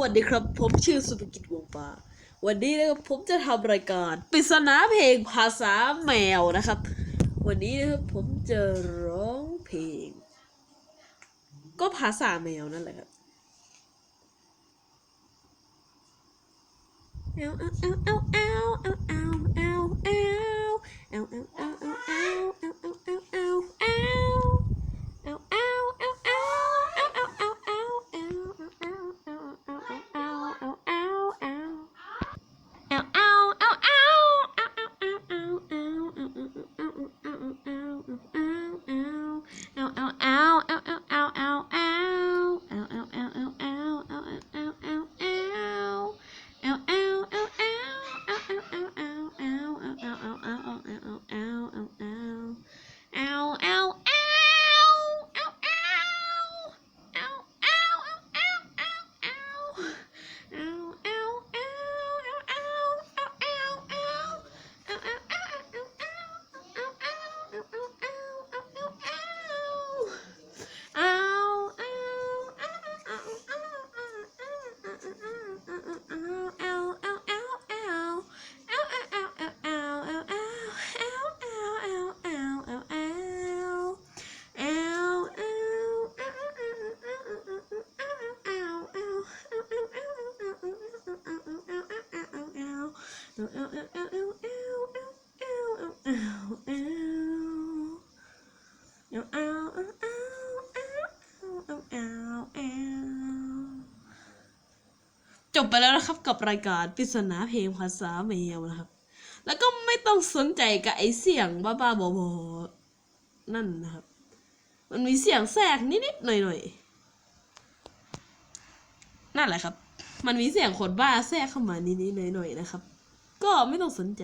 วัสดีครับ ผมชื่อสุภกิจวงปาวันนี้นะครับผมจะทำรายการปริศนาเพลงภาษาแมวนะครับ วันนี้นะครับผมจะร้องเพลง ก็ภาษาแมวนั่นแหละครับเอาเอาเอาเอาเอาเอาเอา จบไปแล้วนะครับกับรายการปริศนาเพลงภาษาแมวนะครับ แล้วก็ไม่ต้องสนใจกับไอเสียงบ้าๆบอๆนั่นนะครับ มันมีเสียงแทรกนิดๆหน่อยๆนั่นแหละครับ มันมีเสียงคนบ้าแทรกเข้ามานิดๆหน่อยๆนะครับ ก็ไม่ต้องสนใจ